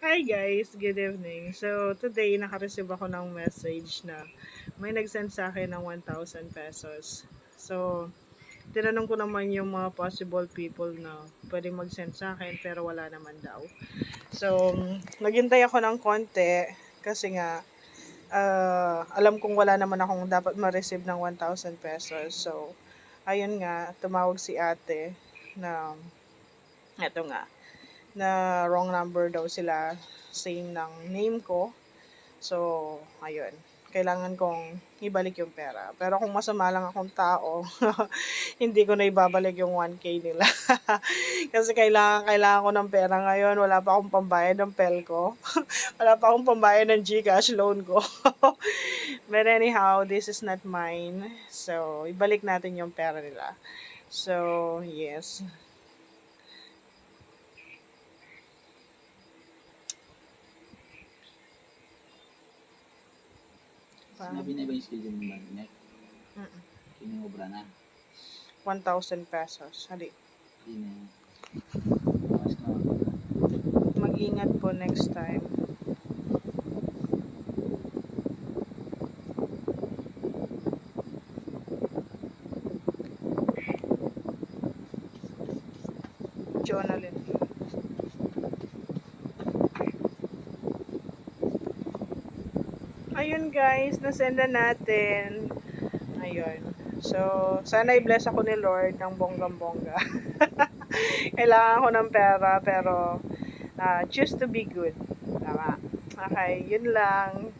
Hi guys, good evening. So today naka-receive ako ng message na may nag-send sa akin ng 1,000 pesos. So tinanong ko naman yung mga possible people na pwedeng mag-send sa akin pero wala naman daw. So naghintay ako ng konti kasi nga ah, alam kong wala naman akong dapat ma-receive ng 1,000 pesos. So ayun nga, tumawag si ate na eto nga, na wrong number daw sila same ng name ko. So, ayun. Kailangan kong ibalik yung pera. Pero kung masama lang akong tao, hindi ko na ibabalik yung 1K nila. Kasi kailangan, kailangan ko ng pera ngayon. Wala pa akong pambayad ng pel ko. Wala pa akong pambayad ng Gcash loan ko. But anyhow, this is not mine. So, ibalik natin yung pera nila. So, yes. Sinabi na ba yung schedule mo ba? Nek? Mm-mm. Kinungobra na. 1,000 pesos. Hali. Hindi na yun. Mag-ingat po next time. Jonalyn. Ayun guys, nasenda natin. Ayun. So, sana i-bless ako ni Lord ng bonggang-bongga. Kailangan ko ng pera pero ah, choose to be good. Tama. Okay, yun lang.